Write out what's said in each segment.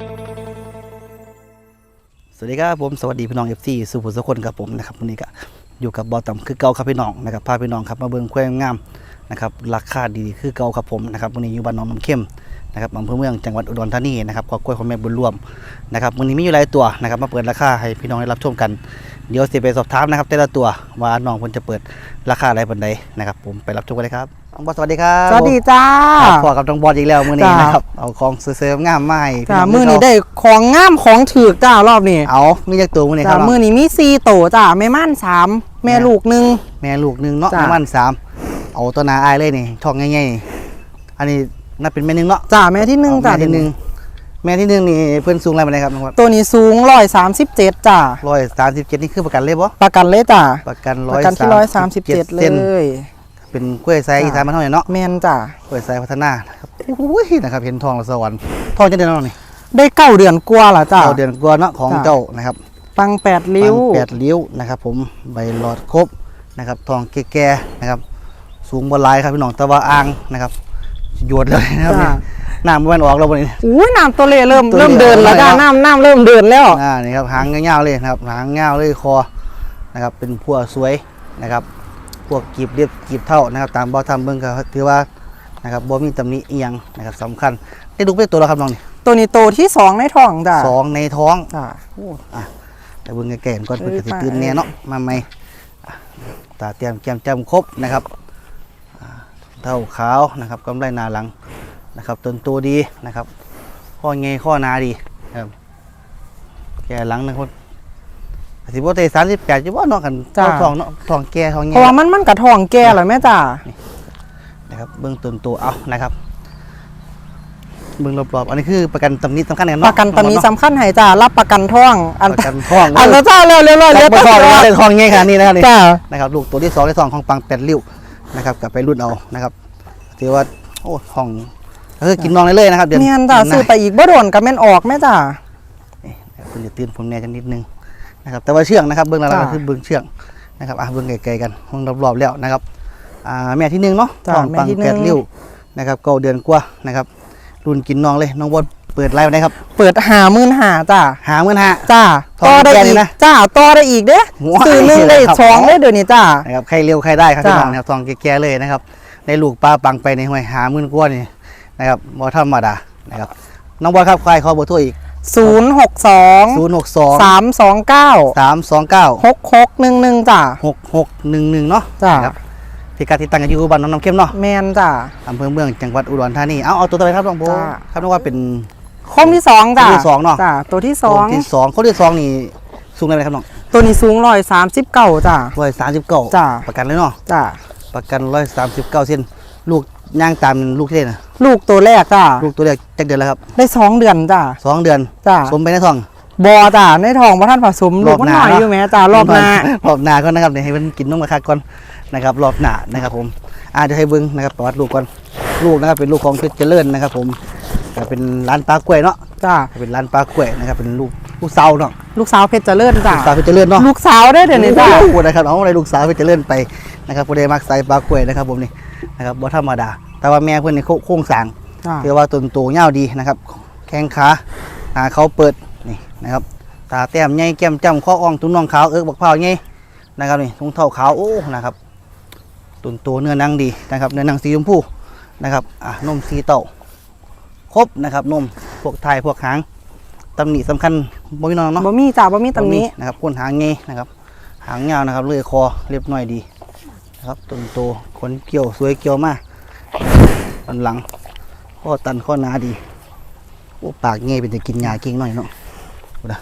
สวัสดีครับผมสวัสดีพี่น้องเอฟซีสุภุสุคนครับผมนะครับวันนี้ก็อยู่กับบอต่ำคือเก่าครับพี่น้องนะครับพาพี่น้องครับมาเบิ้งแควงงามนะครับราคาดีคือเก่าครับผมนะครับวันนี้อยู่บ้านน้องน้ำเข้ม นะครับอำเภอเมืองจังหวัดอุดรธานีนะครับขอบกล้วยของแม่บุญรวมนะครับวันนี้มีอยู่หลายตัวนะครับ มาเปิดราคาให้พี่น้องได้รับชมกัน เดี๋ยวสิไปสอบถามนะครับ แต่ละตัวว่าน้องเพิ่นจะเปิดราคาอะไรบันไดนะครับ ผมไปรับชมกันเลยครับน้องบอสสวัสดีครับสวัสดีจ้าครับพอกับน้องบอสอีกแล้วมื้อนี้จ้านนะครับเอาของเสริมๆงามมาให้พี่จ้าองมือนี้เาได้ของงามของถือกจ้ารอบนี้เอามีจักตัวมื้อนี้คจ้ารับมือนี้มีซีโตจ้าแม่ม่านสามแม่ลูกหนึ่งแม่ลูกหนึ่งเนาะจ้ะแม่มันสามเอาตัวหนาอายเลยนี่ท้องง่ายๆนี่อันนี้ น่าเป็นแม่หนึ่งเนาะจ้าแม่ที่หนึ่งเอาจ้าแม่ที่หนึ่งแม่ที่หนึ่งนี่เพิ่นสูงอะไรไปไหนครับน้องวัดตัวนี้สูงร้อยสามสิบเจ็ดจ้าร้อยสามสิบเจ็ดนี่คือประกันเลยบ่ประกันเลยจ้าประกันปร้อยระกันที่ร้อยสามสิบเจ็ดเลส้นยเป็นกล้วยไซอีสานมันเท่าไหร่เนาะแมนจ้ากล้วยไซพัฒนานะครับอุ้ยนะครับเห็นทองและสวรรค์ทองจะเดือนแล้วนี่ได้เก้าเดือนกว่าละจ้าเอาเดือนกว่าเนาะของจ้ะเจ้านะครับปังแปดริ้วปังแปดริ้วนะครับ ผมใบหลอดครบนะครับทองแก่ๆนะครับ สูงบนลายครับพี่น้องแต่ว่าอ่างนะครับ หยวดเลยนะครับจ้ะน้ำมันออกแล้ววันนี้ อุ้ยน้ำตัวเล่เริ่มตัวเล่เริ่มเดินแล้วจ้าเริ่มเดินแล้วน้ำน้ำเริ่มเดินแล้ว อ่านี่ครับหางเงาวๆเลยนะครับหางเงาวเลยคอนะครับเป็นพัวสวยนะครับพวกกีบเรียบกีบเท่านะครับตามบอทำเบิ้งก็ถือว่านะครับบ่มีตำหนิเอียงนะครับสำคัญได้ดูเป็นตัวแล้วครับน้องนี่ตัวนี้โตที่สองในท้องจ้าสองในท้องจ้าโอ้อะแต่เบิ้งแก่ๆก่อนเอ้เพิ่นยก็สิไปตื่นแน่เนาะมาใหม่อะตาเตรียมแก้มจำครบนะครับอ่า เท่าขาวนะครับกำไรหนาหลังนะครับต้นตัวดีนะครับ ข้อเงยข้อหนาดีนะครับแก่หลังนะครับสิบโบเตสามสิบแปดจิบ่เนาะกันจ้ะทองเนาะทองแก่ทองเพเงราะยว่ามันมันกระท้องแก่แล้วแม่จ้านะครับเบื้องต้นตัวเอานะครับเบื้องรอบๆอันนี้คือประกันตำหนิสำคัญเนี่ยปเนาะระกันตอนนี้สำคัญให้จ้ารับประกันท้องอันประกันทองอันละจ้าเร็วเร็วเร็วเรีเร็ยวบร้อยแล้วได้ทองเงี้ยค่ะนี่นะครับนี่จ้านะครับลูกตัวที่สองที่สองของปังแปดริ้ว นะครับกลับไปรุ่นเอานะครับถือว่าโอ้ห้องก็คือกินนองได้เลยนะครับเดือนเมียนจ้าเดือนหซื้อไปอีกบ่โดนกับแม่นออกแม่จ้านี่นะครับคุณจะตื่นผมแน่จังนิดนึงนะครับแต่ว่าเชื่องนะครับเบื้องหลังจ้ะก็คือเบื้องเชื่องนะครับอะเบื้องไกลๆกันห้องรอบๆแล้วนะครับอ่าแม่ที่หนึ่งเนาะจ้ะท้องปังแม่ที่หนึ่แปงดริ้วนะครับเก้าเดือนกว่านะครับรุ่นกินนองเลยน้องบอล เปิดไลฟ์นะครับเปิดหามื่นหาจ้าหาเงินหาจ้าทองต่อได้แก่นี่อีกนะจ้าต่อได้อีกเด้ว้ายซื้อหนึ่งได้ครับ สองได้เดี๋ยวนี้จ้า นะครับใครเร็วใครได้ครับพี่จ้ะ น้องนะครับทองแก่ๆเลยนะครับในลูกปลาปังไปในห้วยหาหมื่นกว่านี่นะครับบ่ธรรมดานะครับน้องบอลครับใครขอเบอร์โทรอีก ศูนย์หกสอง0 6 2สามสองเก้า3 2 9 หกหกหนึ่งหนึ่งจ้า 6 6 1 1เนาะจ้ะ นะครับที่การติดตั้งกันอยู่บ้านน้องน้ำเข้มเนาะแมนจ้า อำเภอเมืองจังหวัดอุดรธานีเอาเอาตัวต่อไปครับน้องโบจ้ะ ครับน้องว่าเป็น คมที่สองจ้าตัวที่สองเนาะจ้าตัวที่สองตัวที่สองคนที่สองนี่สูงได้ไหมครับน้องตัวนี้สูงร้อยสามสิบเก้าจ้าร้อยสามสิบเก้าจ้ะประกันเลยเนาะจ้าประกันร้อยสามสิบเก้าเส้นลูกย่างตามลูกที่เล่นนะลูกตัวแรกจ้าลูกตัวเล็กจักเดือนแล้วครับ ได้สองเดือนจ้าสองเดือนจ้าสมไปในท้องบอจ้าในท้องพระท่านผสมลูกมันหน่อยอยู่แม่จ้ารอบหน้ารอบหน้าก่อนนะครับเดี๋ยวให้มันกินนมกระคักก่อนนะครับรอบหน้านะครับผมอ่าเดี๋ยวให้เบิ้งนะครับประวัติลูกก่อนลูกนะครับเป็นลูกของเพชรเจริญนะครับผม ก็เป็นร้านปลากล้วยเนาะจ้าเป็นร้านปลากล้วยนะครับเป็นลูกลูกสาวเนาะลูกสาวเพชรเจริญจ้าลูกสาวเพชรเจริญเนาะลูกสาวได้เดี๋ยวนี้จ้าโอ้โหนะครับเอาอะไรลูกสาวเพชรเจริญไปนะครับผู้ใดมักใส่ปลากล้วยนะครับผมนี่นะครับบ่ธรรมดา แต่ว่าแม่เพื่อนนี่โค้งสร้างจ้าเรียกว่าต้นโตเงาวดีนะครับ แข้งขาหาเขาเปิดนี่นะครับตาแต้มใหญ่แก้มจ้ำข้ออ่องตุ้นน่องขาวเอิกบักเผาวใหญ่นะครับนี่ทุ่งเท้าขาวโอ้นะครับต้นโตเนื้อหนังดีนะครับเนื้อหนังสีชมพูนะครับอะนมสีเต่า ครบนะครับนมพวกไทยพวกหางตำหนิสำคัญบ่มีน้องเนาะบ่มีจ้าบ่มีตำหนี้นะครับก้นหางเงยนะครับ หางยาวนะครับเลื่อยคอเรียบน้อยดีนะครับต้นโตขนเกี่ยวสวยเกี่ยวมากอันหลังข้อตันข้อหนาดีโอ้ปากเงยเป็นจะกินหญ้าเก่งหน่อยเนาะ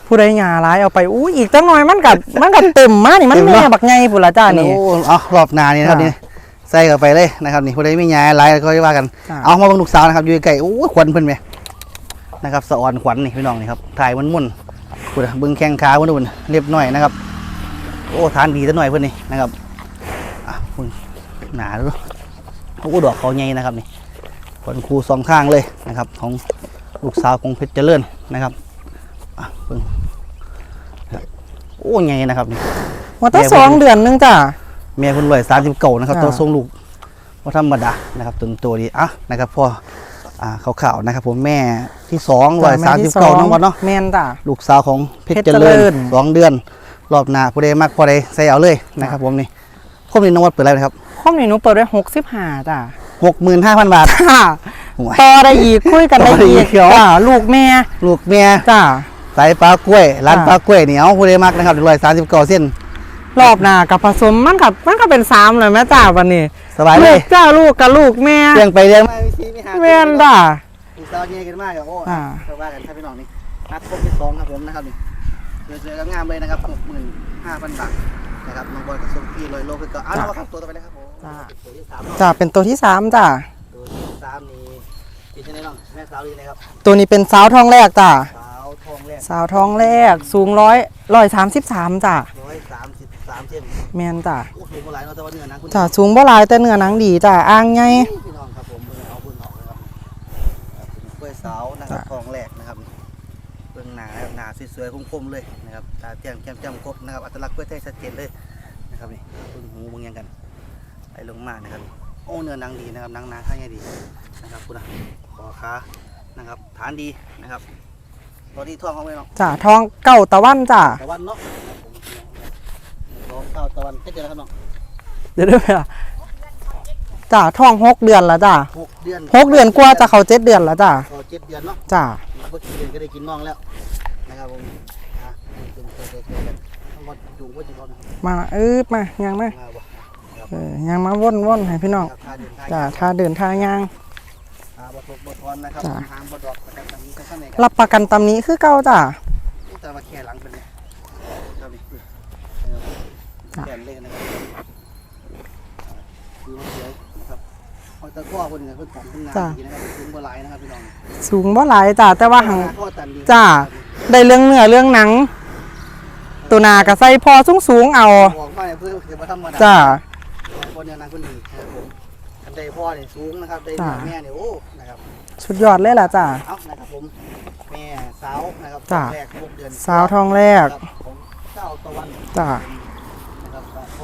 ผู้ใดหยาร้ายเอาไปอู้อีกจังหน่อยมันกัมันกัเต็มมานี่มันเต็มเนอะแม่บักใหญ่พุ่นละจ้านี่โอ้เอารอบหนานี่นะครับจ้ะนี่ ใส่เข้าไปเลยนะครับนี่ผู้ใดไม่หญ้าหลายก็ว่ากัน จ้ะ เอามาเบังลูกสาวนะครับอยู่ใกล้ๆโอ้ยขวัญเพิ่นไหมนะครับสะออนขวัญนี่พี่น้องนี่ครับถ่ายมันมุ่นๆพูดเบิ้งแข้งขาเพิ่นนู่นเรียบหน่อยนะครับ โอ้ทานดีซะหน่อยเพิ่นนี่นะครับอะคุณหนาดูโอ้ดอกเขาใหญ่นะครับนี่ขนคูสองข้างเลยนะครับ ของลูกสาวของเพชรเจริญนะครับอะเพิ่งนะครับโอ้ใหญ่นะครับนี่ว่าตั้งแม่สองบ่เดือนนึงจ้า เมียคุณรวยสามสิบเก่านะครับจ้ะตัวทรงลูกว่าธรรมดานะครับตัวตัวดีอะนะครับพออ่าข่าวๆนะครับ ผมแม่ที่สองร้อยจ้ะแม่สามสิที่บเก้าน้องบอลเนาะแม่นจ้ะลูกสาวของเพชรเพชรเจเจริริญญสองเดือน รอบหน้าผู้ใดมักผู้ใดใส่เอาเลยนะครับ ผมนี่คมนี้น้องวัดเปิดอะไรนะครับข้อมนี้หนูเปิดไว้หกสิบห้าจ้ะหกหมื่นห้าพันบาทค่ะโอ้ยต่อได้อีกคุยกันได้ต่อได้อีอีกกเหรอจ้ะลูกแม่ลูกเมียจ้ะสายปลากล้วยร้านค่ะปลากล้วยเหนียวผู้ใดมักนะครับร้อยสามสิบเก้าเส้น รอบหน้ากับผสมมันกับมันก็เป็นสามเลยแม่จ้าวันนี้สบายเลลูยกจ้าลูกกับลูกแม่เลี้ยงไปเลี้ยงมาไม่ซีไม่หาแม่นจ้ะลูกสาวเงี้ยกันมากครับโอ้อ่าสบายกันครับพี่น้องนี่นัดครบที่สองครับผมนะครับนี่สวยๆงามๆเลยนะครับหกหมื่นห้าพันบาทนะครับน้องบอลกับส่งพี่ลอยโลคือเก็เอาละครับตัวต่อไปเลยครับผมจ้ะตัวที่สามเนาะจ้ะเป็นตัวที่สามจ้ะตัวที่สามนี่พี่ชนะน้องแม่สาวดีนะครับตัวนี้เป็นสาวทองแรกจ้ะสาวทองแรกสาวทองแรกสูงร้อยร้อยสามสิบสามจ้ะร้อยสามสิบสามเซนแมนจ้ะโอ้สูงกว่าหลายเนาะแต่ว่าเนื้อหนังคุณจ้ะสูงบ่หลายแต่เนื้อหนังดีจ้ะอ่างไงพี่น้องครับผมเบิ่งเอาเบิ่งเอาเลยครับกล้วยสาวนะครับทองแรกนะครับเบิ่งหนานะครับหนาสวยๆคมๆเลยนะครับตาเตี้ยมแก้มจ้ำครบนะครับอัตลักษณ์กล้วยไทยชัดเจนเลยนะครับนี่เบิ่งหูเบิ่งหยังกันไหลลงมานะครับโอ้เนื้อหนังดีนะครับหนังหนาข้างใหญ่ดีนะครับคุณนะคอขานะครับฐานดีนะครับตอนนี้ท้องเขาไว้เนาะจ้ะทองเก้าตะวันจ้ะตะวันเนาะ ครับผมท้องเก้าตะวันเจ็ดเดือนแล้วครับเนาะเดี๋ยวเด้วยอะจ้ะทองหกเดือนแล้วจ้ะหกเดือนหกเดือนกว่าจะเขาเจ็ดเดือนแล้วจ้ะพอเจ็ดเดือนเนาะจ้ะเมื่อกี้เดือนก็ได้กินน้องแล้วนะครับผมอะเป็นตัวเดียวกันทั้งหมดจูงว่าจะรอดนะมาเออมายังมาเออยังมาว่นว่นให้พี่น้องครับค่าทางจ้ะถ้าเดินทางยังอ่าบ่ตกบ่ทอนนะครับจ้ะทางบ่ดอกประกันตามนี้ก็ข้ารับประกันตำนี้คือเก่าจ้ะแต่ว่าแค่หลังเป็นเลย จ้ะแขนเล็กนะครับอ่าคือมันสวยนะครับเอาแตะข้อคนเนี่ยเพิ่นของเพิ่นงานดีนะครับถึงบ่หลายนะครับพี่น้องสูงบ่หลายจ้ะแต่ว่าหังข้อตันดีจ้ะ ได้เรื่องเนื้อเรื่องหนัง ตัวหนากระใส่พอสูงสูงๆเอาบอกมาเนี่ยเพื่อจะมาธรรมดาจ้ะ คนเนี่ยนะคนดีนะครับผมคันได้พ่อเนี่ยสูงนะครับได้จ้ะ แม่เนี่ยโอ้นะครับสุดยอดเลยล่ะจ้ะ เอานะครับผมแม่สาวนะครับจ้ะ แรกหกเดือนสาวทองแรกครับผมเจ้าตะวันจ้ะนะครับพ่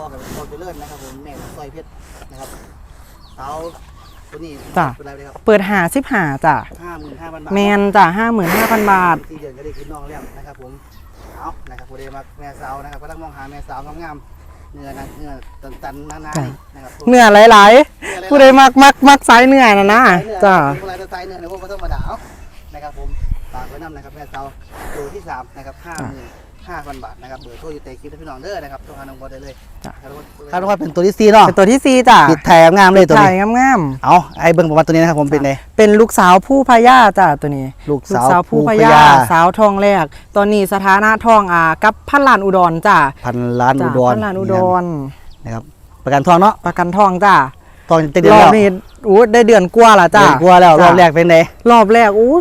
อกับพ่อเจริญนะครับผมแม่สร้อยเพชรนะครับสาวตัวนี้จ้ะ เป็นอะไรเลยครับเปิดหาสิบหาจ้ะห้าหมื่นห้าพันบาทแมนจ้ะห้าหมื่นห้าพันบาท สี่เดือนก็ได้กินน้องแล้วนะครับผมเอานะครับผู้ใดมาแม่สาวนะครับก็ต้องมองหาแม่สาวงามๆเนื้อนะเนื้อตันๆหนาๆนี่นะครับเนื้อหลายๆผู้ใดมักมักมักสายเนื้อนะนะจ้ะ เวลาจะตายเนื้อในพวกก็ต้องมาด่าเอานะครับผมฝากไว้นำนะครับแม่สาวตัวที่สามนะครับห้าหมื่น ห้าพันบาทนะครับเบอร์โทรอยู่ใต้คลิปให้พี่น้องเด้อนะครับโทรหาน้องบอลได้เลยจ้ะคาดว่าเป็นตัวที่สี่เนาะเป็นตัวที่สี่จ้ะปิดแถมงามเลยตัวถ่ายนี้งามเอาไอ้เบิ้งประมาณตัวนี้นะครับผมเป็นไงๆเป็นลูกสาวผู้พญาจ้ะตัวนี้ ลูกลูกสาวสาวผู้ผู้พพญาญาสาวทองแรก ตอนนี้สถานะทองอ่ากับพันล้านอุดรจ้ะพันล้านอุจ้ะดรพันล้านอุดรนะครับประกันทองเนาะประกันทองจ้ะทองจะเดือรนอบแล้วนี้อู้ได้เดือนกว่าละจ้ะเดือนกว่าแล้วรอบแรกเป็นไงรอบแรกอู้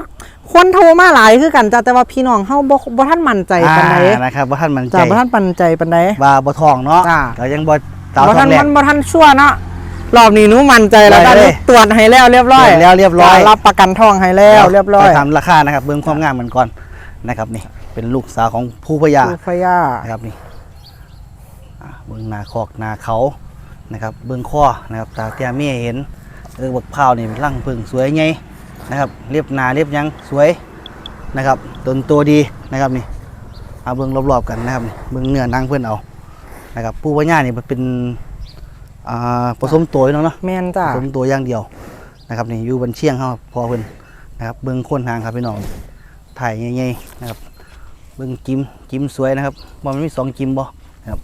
คนโทรมาหลายคือกันจ้ะแต่ว่าพี่น้องเฮาบ่บ่ทันมั่นใจปานใดอ่านะครับว่าท่านมันใจจ้ะบ่ทันมั่นใจปานใดว่าบ่ทองเนาะจ้ะเรายังบ่สาวบ่ททัอนงแรมักนบ่ทันชั่วเนาะรอบนี้หนูมั่นใจแล้วได้จ้ะเลยตรวจให้แล้วเรียบร้อยตรวจแล้วเรียบร้อย จ้ะรับประกันทองให้แล้วเรียบร้อยไปทำราคานะครับ เบิ้งความงามเหมือนก่อนนะครับนี่ เป็นลูกสาวของผู้พญาผู้พญา นะครับนี่อ่าเบิ้งหนาคอกหนาเขานะครับ เบิ้งข้อนะครับตาเตี้ยเมียเห็นเออบักพร้าวนี่ร่างพึ่งสวยไง นะครับเรียบหนาเรียบหยังสวยนะครับต้นตัวดีนะครับนี่เอาเบิ้งรอบๆกันนะครับนี่เบิ้งเนื้อหนางเพื่อนเอานะครับผู้พญานี่มันเป็นอ่าผสมตัวอยู่เนาะเนาะแม่นจ้ะผสมตัวอย่างเดียวนะครับนี่อยู่บนเชียงเขาพอเพิ่นนะครับเบิ้งโคนทางครับพี่น้องถ่ายใหญ่ๆนะครับเบิ้งจิ้มจิ้มสวยนะครับว่ามันมีสองจิ้มบ่นะครับ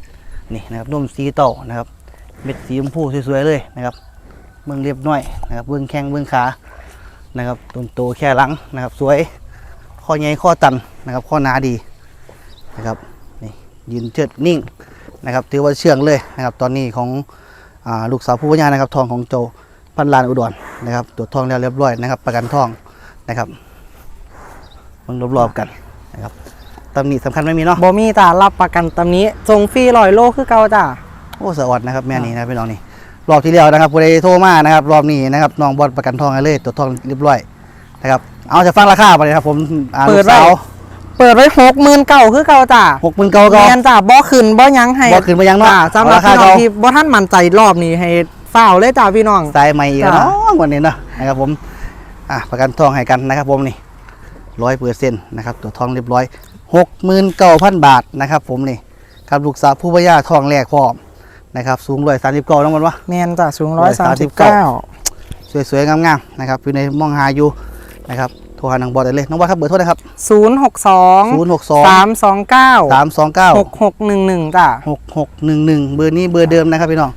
นี่นะครับนมสีเต้านะครับเม็ดสีชมพูสวยๆเลยนะครับเบิ้งเรียบน้อยนะครับเบิ้งแข้งเบิ้งขา นะครับต้นโตแค่หลังนะครับ สวยข้อใหญ่ข้อตันนะครับ ข้อหนาดีนะครับนี่ยืนเชิดนิ่งนะครับ ถือว่าเชื่องเลยนะครับ ตอนนี้ของอ่าลูกสาวผู้พญานะครับ ทองของโจพันลานอุดรนะครับตรวจทองแล้วเรียบร้อยนะครับ ประกันทองนะครับมึงรอบๆกันนะครับตำหนิสำคัญไม่มีเนาะบ่มีจ้ะรับประกันตำนี้ส่งฟรี100โลคือเก่าจ้ะโอ้สวัสดนะครับแม่นี่นะพี่น้องนี่ รอบที่แล้วนะครับผู้ใดโทรมานะครับ รอบนี้นะครับน้องบอลประกันทองให้เลยตรวจทองเรียบร้อยนะครับเอาจะฟังราคาไปเลยครับ ผมอ่าลูกสาวเปิดไว้69,000คือเก่าจ้ะหกหมื่นเก้าก็ แม่นจ้ะบ่ขึ้นบ่หยังให้บ่ขึ้นบ่หยังเนาะจ้สำหรับเอาราคาพี่น้องเก่า ที่บ่ทันมั่นใจรอบนี้ให้ฝ้าวเลยจ้ะพี่น้อง สายใหม่อีกแล้วจ้ะเนาะวันนี้เนาะนะครับผมอะประกันทองให้กันนะครับ ผมนี่ร้อยเปอร์เซ็นต์นะครับตัวทองเรียบร้อยหกหมื่นเก้าพันบาทนะครับ ผมนี่ครับลูกสาวผู้พยาทองแรกพร้อม นะครับสูงร้อยสามสิบเก้าน้องมันวะแมนจ้ะสูงร้ร้ออยยสาสามมสิสิบบเก้าเก้าสวยๆงามๆนะครับอยู่ในมองหาอยู่นะครับโทรหาน้องบอสได้เลยน้องบอสครับเบอร์โทรนะครับศูนย์หกสองศูนย์หกสองสามสองเก้าสามสองเก้าหกหกหนึ่งหนึ่งจ้ะหกหกหนึ่งหนึ่งเบอร์นี้เบอร์เดิมนะครับพี่น้อง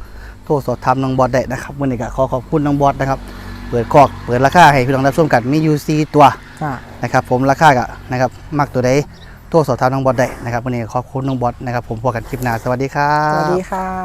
โทรสอบถามน้องบอสได้นะครับวันนี้ก็ขอขอบคุณน้องบอสนะครับเปิดคอกเปิดราคาให้พี่น้องรับชมกันมียูซีตัวจ้ะนะครับผมราคาก็นะครับมักตัวใดโทรสอบถามน้องบอสได้นะครับวันนี้ขอบคุณน้องบอสนะครับผมพบกันคลิปหน้าสวัสดีครัสบวัสดีค่ะ